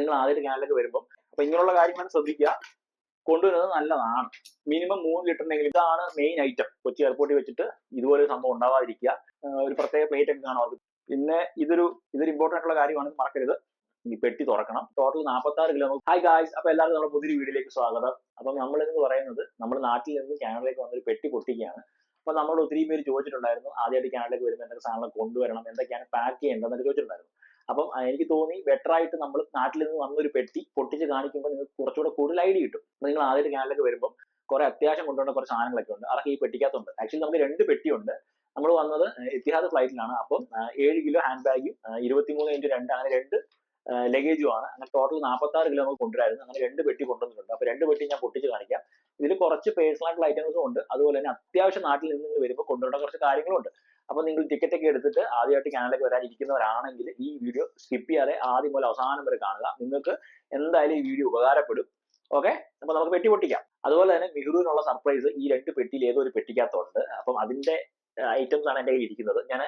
നിങ്ങൾ ആദ്യമായിട്ട് ചാനലിലേക്ക് വരുമ്പോൾ അപ്പൊ ഇങ്ങനെയുള്ള കാര്യങ്ങൾ ശ്രദ്ധിക്കുക. കൊണ്ടുവരുന്നത് നല്ലതാണ്. മിനിമം മൂന്ന് ലിറ്ററിനെങ്കിലും ഇതാണ് മെയിൻ ഐറ്റം കൊച്ചി എയർപോർട്ടിൽ വെച്ചിട്ട് ഇതുപോലെ സംഭവം ഉണ്ടാവാതിരിക്കുക. ഒരു പ്രത്യേക പ്ലേറ്റ് ഒക്കെ കാണും അവർക്ക്. പിന്നെ ഇതൊരു ഇതൊരു ഇമ്പോർട്ടന്റ് ഉള്ള കാര്യമാണ് മറക്കരുത്. ഈ പെട്ടി തുറക്കണം. ടോട്ടൽ നാൽപ്പത്തി ആറ് കിലോ ഹായ് ഗായ്സ് അപ്പൊ എല്ലാവർക്കും നമ്മുടെ പുതിയൊരു വീഡിയോയിലേക്ക് സ്വാഗതം. അപ്പൊ നമ്മൾ എന്ന് പറയുന്നത് നമ്മൾ നാട്ടിൽ നിന്ന് കാനഡയിലേക്ക് വന്നൊരു പെട്ടി പൊട്ടിക്കുകയാണ്. അപ്പൊ നമ്മളോട് ഒത്തിരി പേര് ചോദിച്ചിട്ടുണ്ടായിരുന്നു ആദ്യമായിട്ട് കാനഡയിലേക്ക് വരുമ്പോൾ എന്തൊക്കെ സാധനങ്ങൾ കൊണ്ടുവരണം? എന്തൊക്കെയാണ് പാക്ക് ചെയ്യേണ്ടതെന്നൊക്കെ ചോദിച്ചിട്ടുണ്ടായിരുന്നു. അപ്പം എനിക്ക് തോന്നി ബെറ്റർ ആയിട്ട് നമ്മൾ നാട്ടിൽ നിന്ന് വന്നൊരു പെട്ടി പൊട്ടിച്ച് കാണിക്കുമ്പോൾ നിങ്ങൾക്ക് കുറച്ചുകൂടെ കൂടുതൽ ഐഡിയ കിട്ടും. നിങ്ങൾ ആദ്യത്തെ ചാനലിലേക്ക് വരുമ്പോൾ കുറെ അത്യാവശ്യം കൊണ്ടുവന്ന കുറച്ച് സാധനങ്ങളൊക്കെ ഉണ്ട്. അതൊക്കെ ഈ പെട്ടിക്കകത്തുണ്ട്. ആക്ച്വലി നമുക്ക് രണ്ട് പെട്ടിയുണ്ട്. നമ്മൾ വന്നത് എത്തിഹാദ് ഫ്ലൈറ്റിലാണ് അപ്പം ഏഴ് കിലോ ഹാൻഡ് ബാഗും ഇരുപത്തിമൂന്ന് ഇന്റു രണ്ട് അങ്ങനെ രണ്ട് ലഗേജും ആണ്. അങ്ങനെ ടോട്ടൽ നാൽപ്പത്തി ആറ് കിലോ നമുക്ക് കൊണ്ടുവരായിരുന്നു. അങ്ങനെ രണ്ട് പെട്ടി കൊണ്ടുവന്നിട്ടുണ്ട്. അപ്പൊ രണ്ട് പെട്ടി ഞാൻ പൊട്ടിച്ച് കാണിക്കാം. ഇതിൽ കുറച്ച് പേഴ്സണൽ ആയിട്ടുള്ള ഐറ്റംസും ഉണ്ട്. അതുപോലെ തന്നെ അത്യാവശ്യം നാട്ടിൽ നിന്ന് നിങ്ങൾ വരുമ്പോൾ കൊണ്ടുവരേണ്ട കുറച്ച് കാര്യങ്ങളും ഉണ്ട് അപ്പൊ നിങ്ങൾ ടിക്കറ്റ് ഒക്കെ എടുത്തിട്ട് ആദ്യമായിട്ട് ചാനലിലേക്ക് വരാനിരിക്കുന്നവരാണെങ്കിൽ ഈ വീഡിയോ സ്കിപ്പ് ചെയ്യാതെ ആദ്യം മുതൽ അവസാനം വരെ കാണുക. നിങ്ങൾക്ക് എന്തായാലും ഈ വീഡിയോ ഉപകാരപ്പെടും. ഓക്കെ അപ്പൊ നമുക്ക് പെട്ടി പൊട്ടിക്കാം. അതുപോലെ തന്നെ മിഹുറിനുള്ള സർപ്രൈസ് ഈ രണ്ട് പെട്ടിയിൽ ഏതോ ഒരു പെട്ടിക്കകത്തുണ്ട്. അപ്പം അതിന്റെ ഐറ്റംസ് ആണ് എന്റെ കയ്യിൽ ഇരിക്കുന്നത്. ഞാൻ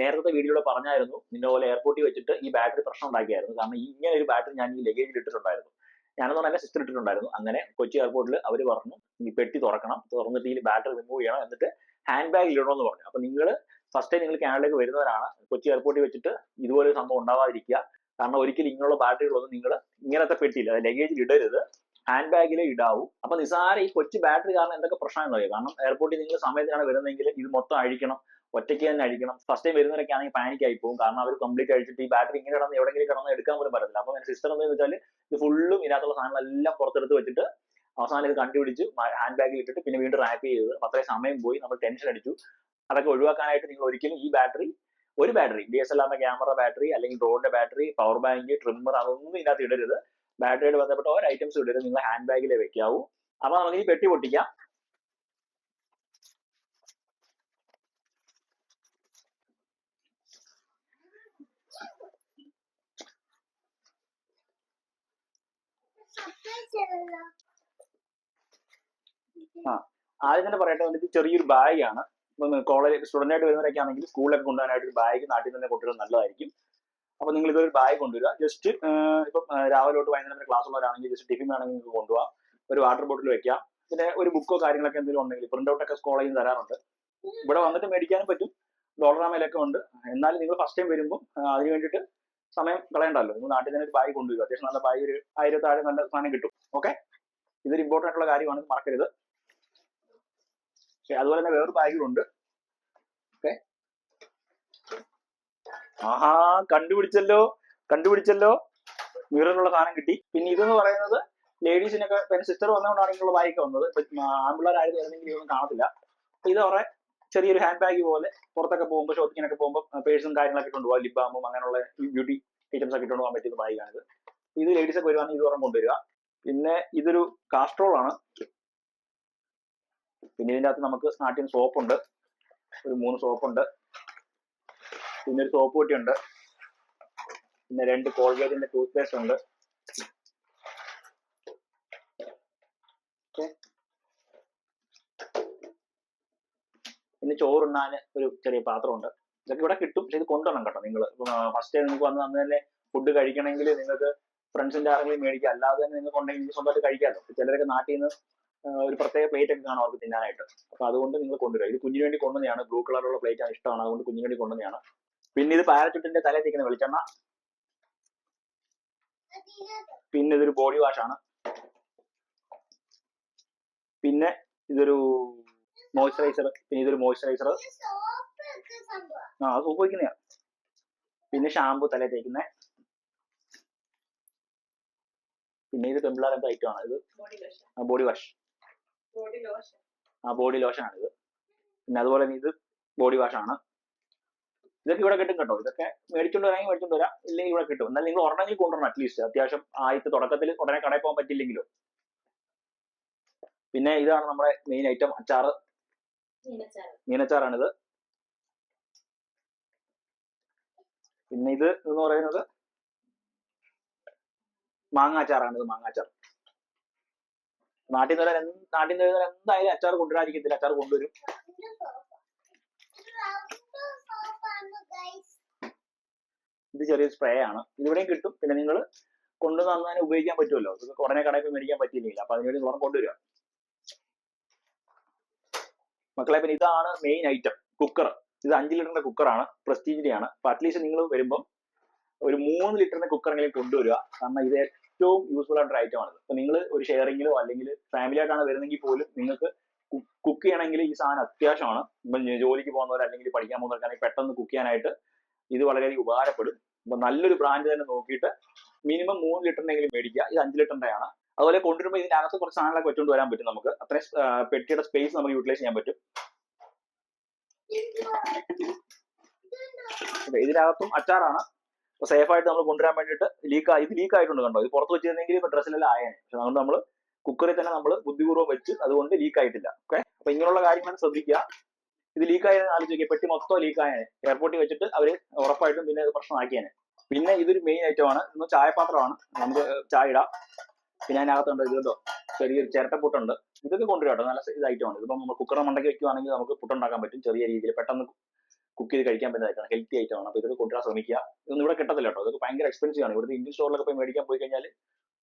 നേരത്തെ വീഡിയോയിൽ പറഞ്ഞായിരുന്നു നിന്നെ പോലെ എയർപോർട്ടിൽ വെച്ചിട്ട് ഈ ബാറ്ററി പ്രശ്നം ഉണ്ടാക്കിയായിരുന്നു. കാരണം ഇങ്ങനെ ഒരു ബാറ്ററി ഞാൻ ഈ ലഗേജിൽ ഇട്ടിട്ടുണ്ടായിരുന്നു. ഞാനെന്ന് പറഞ്ഞാൽ സിസ്റ്റർ ഇട്ടിട്ടുണ്ടായിരുന്നു. അങ്ങനെ കൊച്ചി എയർപോർട്ടിൽ അവർ പറഞ്ഞു ഈ പെട്ടി തുറക്കണം. തുറന്നിട്ട് ഈ ബാറ്ററി റിമൂവ് ചെയ്യണം എന്നിട്ട് ഹാൻഡ് ബാഗിൽ ഇടണമെന്ന് പറഞ്ഞു. അപ്പൊ നിങ്ങൾ ഫസ്റ്റ് ടൈം നിങ്ങൾ കാനഡയിലേക്ക് വരുന്നവരാണ്. കൊച്ചി എയർപോർട്ടിൽ വെച്ചിട്ട് ഇതുപോലെ സംഭവം ഉണ്ടാവാതിരിക്കുക. കാരണം ഒരിക്കലും ഇങ്ങനെയുള്ള ബാറ്ററികളൊന്നും നിങ്ങൾ ഇങ്ങനത്തെ പെട്ടിയില്ല. ലഗേജിൽ ഇടരുത്. ഹാൻഡ് ബാഗിലേ ഇടാവൂ. അപ്പൊ നിസാര ഈ കൊച്ചി ബാറ്ററി കാരണം എന്തൊക്കെ പ്രശ്നം അറിയാം? കാരണം എയർപോർട്ടിൽ നിങ്ങൾ സമയത്താണ് വരുന്നതെങ്കിൽ ഇത് മൊത്തം അഴിക്കണം. ഒറ്റയ്ക്ക് തന്നെ അഴിക്കണം. ഫസ്റ്റ് ടൈം വരുന്നവരൊക്കെ ആണെങ്കിൽ പാനിക് ആയി പോകും. കാരണം അവർ കംപ്ലീറ്റ് അഴിച്ചിട്ട് ഈ ബാറ്ററി ഇങ്ങനെ കിടന്ന് എവിടെയെങ്കിലും കിടന്ന് എടുക്കാൻ പോലും പറ്റത്തില്ല. അപ്പൊ സിസ്റ്റർ എന്താണെന്ന് വെച്ചാൽ ഇത് ഫുള്ളും ഇതിനകത്തുള്ള സാധനങ്ങളെല്ലാം പുറത്തെടുത്ത് വെച്ചിട്ട് അവസാനം ഇത് കണ്ടുപിടിച്ച് ഹാൻഡ് ബാഗിൽ ഇട്ടിട്ട് പിന്നെ വീണ്ടും റാപ്പ് ചെയ്ത് അത്രയും സമയം പോയി. നമ്മൾ ടെൻഷൻ അടിച്ചു. അതൊക്കെ ഒഴിവാക്കാനായിട്ട് നിങ്ങൾ ഒരിക്കലും ഈ ബാറ്ററി ഒരു ബാറ്ററി ഡി എസ് എൽ ആറിന്റെ ക്യാമറ ബാറ്ററി അല്ലെങ്കിൽ ഡ്രോണിന്റെ ബാറ്ററി പവർ ബാങ്ക് ട്രിമ്മർ അതൊന്നും ഇതിനകത്ത് ഇടരുത്. ബാറ്ററിയുടെ ബന്ധപ്പെട്ട ഓരോ ഐറ്റംസ് ഇടരുത്. നിങ്ങൾ ഹാൻഡ് ബാഗിലേ വെക്കാവൂ. അപ്പൊ നമുക്ക് ഈ പെട്ടി പൊട്ടിക്കാം. ആദ്യം തന്നെ പറയട്ടെ ഇത് ചെറിയൊരു ബാഗ് ബാഗാണ് കോളേജ് സ്റ്റുഡന്റ് ആയിട്ട് വരുന്നവരൊക്കെ ആണെങ്കിൽ സ്കൂളിലൊക്കെ കൊണ്ടുപോകാനായിട്ട് ഒരു ബാഗ് നാട്ടിൽ തന്നെ കൊണ്ടുവരുന്നത് നല്ലതായിരിക്കും. അപ്പൊ നിങ്ങൾ ഇതൊരു ബാഗ് കൊണ്ടുവരിക. ജസ്റ്റ് ഇപ്പം ആ, രാവിലെ തൊട്ട് വൈകുന്നേരം വരെ ക്ലാസ് ഉള്ളവരാണെങ്കിൽ ജസ്റ്റ് ടിഫിൻ വേണമെങ്കിൽ നിങ്ങൾക്ക് കൊണ്ടുപോകാം. ഒരു വാട്ടർ ബോട്ടിൽ വെക്കാം. പിന്നെ ഒരു ബുക്കോ കാര്യങ്ങളൊക്കെ എന്തെങ്കിലും ഉണ്ടെങ്കിൽ പ്രിന്റ് ഔട്ട് ഒക്കെ കോളേജിൽ നിന്ന് തരാറുണ്ട്. ഇവിടെ വന്നിട്ട് മേടിക്കാനും പറ്റും. ഡോളറാമയിലൊക്കെ ഉണ്ട്. എന്നാലും നിങ്ങൾ ഫസ്റ്റ് ടൈം വരുമ്പോൾ അതിന് വേണ്ടിയിട്ട് സമയം കളയണ്ടല്ലോ. നിങ്ങൾ നാട്ടിൽ തന്നെ ഒരു ബാഗ് കൊണ്ടുവരിക. അത്യാവശ്യം നല്ല ബാഗ് ഒരു ആയിരത്തി താഴെ നല്ല സാധനം കിട്ടും. ഓക്കെ ഇതൊരു ഇമ്പോർട്ടന്റ് ആയിട്ടുള്ള കാര്യമാണ്. മറക്കരുത്. പക്ഷെ അതുപോലെ തന്നെ വേറൊരു ബാഗുകളുണ്ട് ഓക്കെ ആഹാ കണ്ടുപിടിച്ചല്ലോ കണ്ടുപിടിച്ചല്ലോ. മിററിലുള്ള സാധനം കിട്ടി. പിന്നെ ഇതെന്ന് പറയുന്നത് ലേഡീസിനൊക്കെ പിന്നെ സിസ്റ്റർ വന്നുകൊണ്ടാണ് ഇങ്ങനെയുള്ള ബാഗൊക്കെ വന്നത്. ആമ്പിള്ളേരായിരുന്നു വരുന്നെങ്കിൽ ഇതൊന്നും കാണത്തില്ല. ഇത് അവരെ ചെറിയൊരു ഹാൻഡ് ബാഗ് പോലെ പുറത്തൊക്കെ പോകുമ്പോൾ ഷോപ്പിങ്ങിനൊക്കെ പോകുമ്പോൾ പേഴ്സും കാര്യങ്ങളൊക്കെ കൊണ്ടുപോകാം ലിപ് ബാമും അങ്ങനെയുള്ള ബ്യൂട്ടി ഐറ്റംസ് ഒക്കെ കൊണ്ടുപോകാൻ പറ്റുന്ന ബാഗാണിത് ഇത് ലേഡീസ് ഒക്കെ വരുവാണെങ്കിൽ ഇത് ഒരെണ്ണം കൊണ്ടുവരിക. പിന്നെ ഇതൊരു കാസ്ട്രോൾ ആണ്. പിന്നെ ഇതിന്റെ അകത്ത് നമുക്ക് നാട്ടിൽ സോപ്പ് ഉണ്ട്. ഒരു മൂന്ന് സോപ്പ് ഉണ്ട്. പിന്നെ ഒരു സോപ്പ് പൊട്ടി ഉണ്ട്. പിന്നെ രണ്ട് കോൾഗേറ്റിന്റെ ടൂത്ത് പേസ്റ്റ് ഉണ്ട്. പിന്നെ ചോറുണ്ണാൻ ഒരു ചെറിയ പാത്രമുണ്ട്. ഇതൊക്കെ ഇവിടെ കിട്ടും. പക്ഷെ ഇത് കൊണ്ടുവരണം കേട്ടോ നിങ്ങൾ ഫസ്റ്റ് നിങ്ങൾക്ക് വന്ന് അന്ന് തന്നെ ഫുഡ് കഴിക്കണമെങ്കിൽ നിങ്ങൾക്ക് ഫ്രണ്ട്സിന്റെ ആരെങ്കിലും മേടിക്കുക അല്ലാതെ തന്നെ നിങ്ങൾക്ക് ഉണ്ടെങ്കിൽ സ്വന്തമായിട്ട് കഴിക്കാമല്ലോ. ചിലരൊക്കെ നാട്ടിൽ നിന്ന് ഒരു പ്രത്യേക പ്ലേറ്റ് ഒക്കെ കാണും അവർക്ക് തിന്നാനായിട്ട്. അപ്പൊ അതുകൊണ്ട് നിങ്ങൾ കൊണ്ടുവരിക. ഇത് കുഞ്ഞിന് വേണ്ടി കൊണ്ടുവന്നെയാണ് ബ്ലൂ കളറുള്ള പ്ലേറ്റ് ആണ് ഇഷ്ടമാണ്. അതുകൊണ്ട് കുഞ്ഞിന് വേണ്ടി കൊണ്ടുവന്നെയാണ് പിന്നെ ഇത് പാരച്ചുട്ടിന്റെ തലയിൽ തേക്കുന്ന വെളിച്ചെണ്ണ. പിന്നെ ഇതൊരു ബോഡി വാഷ് ആണ്. പിന്നെ ഇതൊരു മോയ്സ്ചറൈസർ പിന്നെ ഇതൊരു മോയ്സ്ചറൈസർ ആ സോപ്പ് വയ്ക്കുന്നതാണ് പിന്നെ ഷാമ്പു തലയിൽ തേക്കുന്ന. പിന്നെ ഇത് പെമ്പിളാരത്തെ ഐറ്റം ആണ് ഇത്. ബോഡി വാഷ് ആ ബോഡി ലോഷൻ ആണ് ഇത്. പിന്നെ അതുപോലെ തന്നെ ഇത് ബോഡി വാഷ് ആണ്. ഇതൊക്കെ ഇവിടെ കിട്ടും കേട്ടോ. ഇതൊക്കെ മേടിച്ചോണ്ട് വരാമെങ്കിൽ മേടിച്ചോണ്ട് വരാം. ഇല്ലെങ്കിൽ ഇവിടെ കിട്ടും. എന്നാൽ നിങ്ങൾ ഉടനെങ്കിൽ കൊണ്ടുവരണം അറ്റ്ലീസ്റ്റ് അത്യാവശ്യം ആദ്യത്തെ തുടക്കത്തിൽ ഉടനെ കടയിൽ പോകാൻ പറ്റില്ലെങ്കിലും. പിന്നെ ഇതാണ് നമ്മുടെ മെയിൻ ഐറ്റം അച്ചാറ്. മീനച്ചാറ്. മീനച്ചാറാണിത്. പിന്നെ ഇത് എന്ന് പറയുന്നത് മാങ്ങാച്ചാറാണ് ഇത് മാങ്ങാച്ചാർ നാട്ടിൽ നിന്ന് നാട്ടിൽ നിന്ന് എന്തായാലും അച്ചാർ കൊണ്ടുവരാതിരിക്കത്തില്ല അച്ചാർ കൊണ്ടുവരും. ഇത് ചെറിയ സ്പ്രേ ആണ്. ഇതിവിടെയും കിട്ടും. പിന്നെ നിങ്ങൾ കൊണ്ടു തന്നെ ഉപയോഗിക്കാൻ പറ്റുമല്ലോ ഇത് ഉടനെ കടയിൽ മേടിക്കാൻ പറ്റിയില്ല അപ്പൊ അതിനുവേണ്ടി സ്വർണം കൊണ്ടുവരിക. മക്കളെ പിന്നെ ഇതാണ് മെയിൻ ഐറ്റം കുക്കർ ഇത് അഞ്ച് ലിറ്ററിന്റെ കുക്കറാണ് പ്രസ്റ്റീജിന്റെ ആണ് അപ്പൊ അറ്റ്ലീസ്റ്റ് നിങ്ങൾ വരുമ്പം ഒരു മൂന്ന് ലിറ്ററിന്റെ കുക്കറെങ്കിലും കൊണ്ടുവരിക. കാരണം ഇത് ഏറ്റവും യൂസ്ഫുൾ ആയിട്ടുള്ള ഐറ്റം ആണ് അപ്പൊ നിങ്ങൾ ഒരു ഷെയറിങ്ങിലോ അല്ലെങ്കിൽ ഫാമിലി ആയിട്ടാണ് വരുന്നെങ്കിൽ പോലും നിങ്ങൾക്ക് കുക്ക് ചെയ്യണമെങ്കിൽ ഈ സാധനം അത്യാവശ്യമാണ്. ഇപ്പം ജോലിക്ക് പോകുന്നവർ അല്ലെങ്കിൽ പഠിക്കാൻ പോകുന്നവർക്കാണെങ്കിൽ പെട്ടെന്ന് കുക്ക് ചെയ്യാനായിട്ട് ഇത് വളരെയധികം ഉപകാരപ്പെടും. അപ്പൊ നല്ലൊരു ബ്രാൻഡ് തന്നെ നോക്കിയിട്ട് മിനിമം മൂന്ന് ലിറ്ററിനെങ്കിലും മേടിക്കുക. ഇത് അഞ്ച് ലിറ്ററിന്റെ ആണ്. അതുപോലെ കൊണ്ടുവരുമ്പോൾ ഇതിനകത്ത് കുറച്ച് സാധനങ്ങളൊക്കെ വെച്ചുകൊണ്ട് വരാൻ പറ്റും നമുക്ക്. അത്രയും പെട്ടിയുടെ സ്പേസ് നമുക്ക് യൂട്ടിലൈസ് ചെയ്യാൻ പറ്റും. ഇതിനകത്തും അച്ചാറാണ്. സേഫ് ആയിട്ട് നമ്മൾ കൊണ്ടുവരാൻ വേണ്ടിയിട്ട് ലീക്ക് ഇത് ലീക്ക് ആയിട്ടുണ്ട് കണ്ടോ? ഇത് പുറത്ത് വെച്ചിരുന്നെങ്കിൽ ഇപ്പൊ ഡ്രസ്സിലെല്ലാം ആയേനെ. പക്ഷെ അതുകൊണ്ട് നമ്മൾ കുക്കറിൽ തന്നെ നമ്മൾ ബുദ്ധിപൂർവം വെച്ച് അതുകൊണ്ട് ലീക്ക് ആയിട്ടില്ല. ഓക്കെ അപ്പൊ ഇങ്ങനെയുള്ള കാര്യങ്ങൾ ശ്രദ്ധിക്കുക. ഇത് ലീക്ക് ആയതെന്ന് ആലോചിക്കുക. പെട്ടി മൊത്തം ലീക്ക് ആയേനെ. എയർപോർട്ടിൽ വെച്ചിട്ട് അവർ ഉറപ്പായിട്ടും പിന്നെ പ്രശ്നമാക്കിയേനെ. പിന്നെ ഇതൊരു മെയിൻ ഐറ്റം ആണ്. ഇന്ന് ചായപാത്രമാണ്. നമുക്ക് ചായ ഇടാം. പിന്നെ അതിനകത്തുണ്ട് ഇത് കേട്ടോ ചെറിയൊരു ചിരട്ടപ്പുട്ടുണ്ട് ഇതൊക്കെ കൊണ്ടുവരാം കേട്ടോ. നല്ല ഇത് ഐറ്റം ആണ്. ഇതിപ്പം നമ്മൾ കുക്കറിന് മണ്ടയ്ക്ക് വെക്കുവാണെങ്കിൽ നമുക്ക് പുട്ടുണ്ടാക്കാൻ പറ്റും. ചെറിയ രീതിയിൽ പെട്ടെന്ന് കുക്ക് ചെയ്ത് കഴിക്കാൻ പറ്റുന്ന ഹെൽത്തി ഐറ്റം ആണ്. അപ്പോൾ ഇതൊക്കെ കൊണ്ടുവരാൻ ശ്രമിക്കുക. ഇതൊന്നും ഇവിടെ കിട്ടത്തില്ല കേട്ടോ. ഇതൊക്കെ ഭയങ്കര എക്സ്പെൻസീവ് ആണ്. ഇവിടുത്തെ ഇന്ത്യൻ സ്റ്റോറിലൊക്കെ പോയി മേടിക്കാൻ പോയി കഴിഞ്ഞാൽ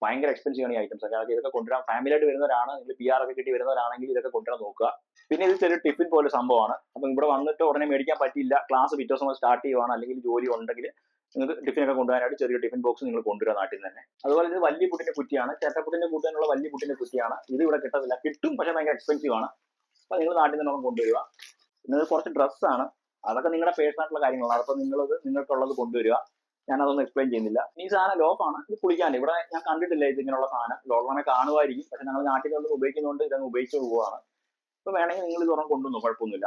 ഭയങ്കര എക്സ്പെൻസീവ് ആണ് ഈ ഐറ്റംസ് ഒക്കെ. അതൊക്കെ ഇതൊക്കെ കൊണ്ടുവരാൻ ഫാമിലി ആയിട്ട് വരുന്നവരാണ്. നിങ്ങൾ പി ആർ ഒക്കെ കിട്ടി വരുന്നവരാണെങ്കിൽ ഇതൊക്കെ കൊണ്ടുവരാൻ നോക്കുക. പിന്നെ ഇത് ചെറിയ ടിഫിൻ പോലെ സംഭവമാണ്. അപ്പം ഇവിടെ വന്നിട്ട് ഉടനെ മേടിക്കാൻ പറ്റില്ല ക്ലാസ് പിറ്റേ ദിവസം സ്റ്റാർട്ട് ചെയ്യുവാണ്. അല്ലെങ്കിൽ ജോലി ഉണ്ടെങ്കിൽ നിങ്ങൾക്ക് ടിഫിനൊക്കെ കൊണ്ടുപോകാനായിട്ട് ചെറിയ ടിഫിൻ ബോക്സ് നിങ്ങൾ കൊണ്ടുവരാൻ നാട്ടിൽ തന്നെ. അതുപോലെ ഇത് വലിയ പുട്ടിന്റെ കുറ്റിയാണ്. ചേട്ടപ്പുട്ടിന്റെ കൂട്ടാനുള്ള വലിയ പുട്ടിന്റെ കുറ്റിയാണ്. ഇത് ഇവിടെ കിട്ടത്തില്ല. കിട്ടും പക്ഷെ ഭയങ്കര എക്സ്പെൻസീവ് ആണ്. അപ്പൊ നിങ്ങൾ നാട്ടിൽ നിന്ന് കൊണ്ടുവരിക. പിന്നെ കുറച്ച് ഡ്രസ്സാണ് അതൊക്കെ നിങ്ങളുടെ പേഴ്സണൽ ആയിട്ടുള്ള കാര്യങ്ങളാണ്. അപ്പൊ നിങ്ങളത് നിങ്ങൾക്കുള്ളത് കൊണ്ടുവരിക. ഞാൻ അതൊന്നും എക്സ്പ്ലെയിൻ ചെയ്യുന്നില്ല. ഈ സാധനം ലോഫാണ് ഇത് കുളിക്കാൻ ഇവിടെ ഞാൻ കണ്ടിട്ടില്ല ഇത് ഇങ്ങനെയുള്ള സാധനം. ലോകമേ കാണുമായിരിക്കും. പക്ഷെ ഞങ്ങൾ നാട്ടിലുള്ള ഉപയോഗിക്കുന്നതുകൊണ്ട് ഇതങ്ങ് ഉപയോഗിച്ചു പോവുകയാണ് അപ്പൊ വേണമെങ്കിൽ നിങ്ങൾ ഇത് ഒരെണ്ണം കൊണ്ടുവന്നു. കുഴപ്പമൊന്നുമില്ല.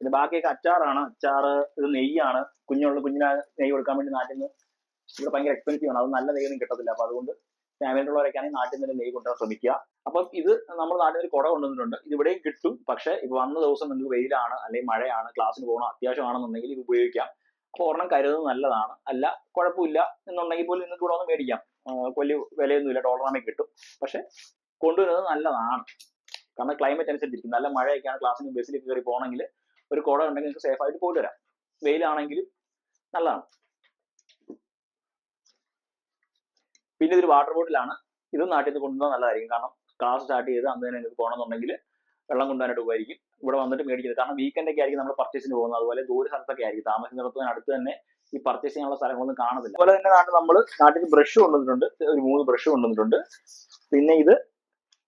പിന്നെ ബാക്കിയൊക്കെ അച്ചാറാണ്. അച്ചാറ് ഇത് നെയ്യാണ്. കുഞ്ഞുള്ള കുഞ്ഞിനെ നെയ്യ് കൊടുക്കാൻ വേണ്ടി നാട്ടിൽ നിന്ന് ഇവിടെ ഭയങ്കര എക്സ്പെൻസീവ് ആണ്. അത് നല്ല നെയ്യൊന്നും കിട്ടത്തില്ല. അപ്പൊ അതുകൊണ്ട് ഫാമിലിയുള്ളവരൊക്കെയാണെങ്കിൽ നാട്ടിൽ നിന്ന് നെയ്യ് കൊണ്ടുവരാൻ ശ്രമിക്കുക. അപ്പം ഇത് നമ്മൾ നാട്ടിൽ ഒരു കുട കൊണ്ടുവന്നിട്ടുണ്ട്. ഇത് ഇവിടെയും കിട്ടും. പക്ഷെ ഇപ്പൊ വന്ന ദിവസം നിങ്ങൾക്ക് വെയിലാണ് അല്ലെങ്കിൽ മഴയാണ് ക്ലാസ്സിന് പോകണം അത്യാവശ്യമാണെന്നുണ്ടെങ്കിൽ ഇത് ഉപയോഗിക്കാം. അപ്പോൾ ഒരെണ്ണം കരുതുന്നത് നല്ലതാണ്. അല്ല കുഴപ്പമില്ല എന്നുണ്ടെങ്കിൽ പോലും നിങ്ങൾക്ക് ഇവിടെ ഒന്ന് മേടിക്കാം. വലിയ വിലയൊന്നുമില്ല. ഡോളറാമേ കിട്ടും. പക്ഷെ കൊണ്ടുവരുന്നത് നല്ലതാണ്. കാരണം ക്ലൈമറ്റ് അനുസരിച്ചിരിക്കും. നല്ല മഴയൊക്കെയാണ് ക്ലാസ്സിന് ബസ്സിലേക്ക് കയറി പോകണമെങ്കിൽ ഒരു കുട ഉണ്ടെങ്കിൽ നിങ്ങൾക്ക് സേഫ് ആയിട്ട് പോയിട്ട് വരാം. വെയിലാണെങ്കിലും നല്ലതാണ്. പിന്നെ ഇതൊരു വാട്ടർ ബോട്ടിലാണ് ഇതും നാട്ടിൽ നിന്ന് കൊണ്ടുവന്നാൽ നല്ലതായിരിക്കും. കാരണം ക്ലാസ് സ്റ്റാർട്ട് ചെയ്ത് അന്ന് തന്നെ നിങ്ങൾക്ക് പോകണമെന്നുണ്ടെങ്കിൽ വെള്ളം കൊണ്ടുവരാനായിട്ട് ഉപകരിക്കും. ഇവിടെ വന്നിട്ട് മേടിക്കുന്നത് കാരണം വീക്കെൻഡ് ഒക്കെ ആയിരിക്കും നമ്മൾ പർച്ചേസിന് പോകുന്നത്. അതുപോലെ ദൂര സ്ഥലത്തൊക്കെ ആയിരിക്കും. താമസിക്കുന്നിടത്ത് അടുത്ത് തന്നെ ഈ പർച്ചേസ് ചെയ്യാനുള്ള സ്ഥലങ്ങളൊന്നും കാണത്തില്ല അതുപോലെ തന്നെ നാട്ടിൽ നമ്മൾ നാട്ടിൽ ബ്രഷ് കൊണ്ടുവന്നിട്ടുണ്ട്. ഒരു മൂന്ന് ബ്രഷ് കൊണ്ടുവന്നിട്ടുണ്ട്. പിന്നെ ഇത്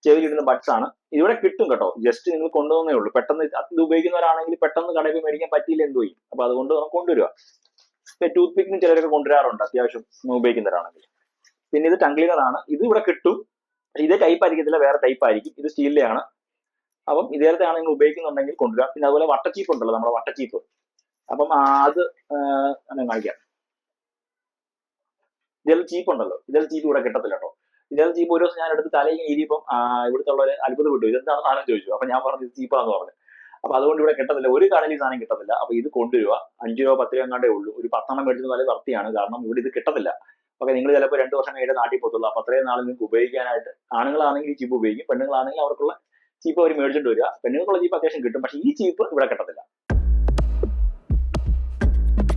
ചെവിയിലിടുന്ന ബഡ്സ് ആണ്. ഇതിവിടെ കിട്ടും കേട്ടോ. ജസ്റ്റ് നിങ്ങൾ കൊണ്ടുവന്നേ ഉള്ളൂ. പെട്ടെന്ന് ഇത് ഉപയോഗിക്കുന്നവരാണെങ്കിൽ പെട്ടെന്ന് കടയിൽ മേടിക്കാൻ പറ്റിയില്ല എന്ത് പോയി അപ്പൊ അതുകൊണ്ട് കൊണ്ടുവരിക ടൂത്ത് പിക്കിന് ചിലരൊക്കെ കൊണ്ടുവരാറുണ്ട്. അത്യാവശ്യം ഉപയോഗിക്കുന്നവരാണെങ്കിൽ. പിന്നെ ഇത് ആണ് ഇത് ഇവിടെ കിട്ടും. ഇതേ ടൈപ്പ് ആയിരിക്കത്തില്ല വേറെ ടൈപ്പ് ആയിരിക്കും. ഇത് സ്റ്റീലിലെ ആണ് അപ്പം ഇതേലത്തെ ആണ് നിങ്ങൾ ഉപയോഗിക്കുന്നുണ്ടെങ്കിൽ കൊണ്ടുവരാം പിന്നെ അതുപോലെ വട്ടച്ചീപ്പ് ഉണ്ടല്ലോ നമ്മുടെ വട്ടച്ചീപ്പ്. അപ്പം അത് കാണിക്കാം. ഇതിൽ ചീപ്പ് ഉണ്ടല്ലോ. ഇതിൽ ചീപ്പ് ഇവിടെ കിട്ടത്തില്ല കേട്ടോ. ഇതിൽ ചീപ്പ് ഒരു ദിവസം ഞാൻ എടുത്ത് തലയിൽ ഇരിപ്പം ഇവിടുത്തെ ഉള്ളവരെ അത്ഭുതം വിട്ടു ഇതെന്താണ് സാധനം ചോദിച്ചു. അപ്പൊ ഞാൻ പറഞ്ഞു ചീപ്പാന്ന് പറഞ്ഞു. അപ്പൊ അതുകൊണ്ട് ഇവിടെ കിട്ടത്തില്ല. ഒരു കടയിൽ സാധനം കിട്ടത്തില്ല. അപ്പൊ ഇത് കൊണ്ടുവരിക. അഞ്ചു രൂപ പത്ത് രൂപ എങ്ങാണ്ടേ ഉള്ളൂ. ഒരു പത്തെണ്ണം മേടിച്ചത് നല്ല വർത്തിയാണ് കാരണം ഇവിടെ ഇത് കിട്ടത്തില്ല. അപ്പൊ നിങ്ങൾ ചിലപ്പോൾ രണ്ട് വർഷം കഴിഞ്ഞിട്ട് നാട്ടിൽ പോകത്തുള്ളൂ. അപ്പൊ അത്രയും നാൾ നിങ്ങൾക്ക് ഉപയോഗിക്കാനായിട്ട് ആണുങ്ങളാണെങ്കിൽ ഈ ചീപ്പ് ഉപയോഗിക്കും പെണ്ണുങ്ങളാണെങ്കിൽ അവർക്കുള്ള ചീപ്പ് അവർ മേടിച്ചിട്ട് വരിക. പെണ്ണുങ്ങൾക്കുള്ള ചീപ്പ് അത്യാവശ്യം കിട്ടും. പക്ഷേ ഈ ചീപ്പ് ഇവിടെ കിട്ടത്തില്ല.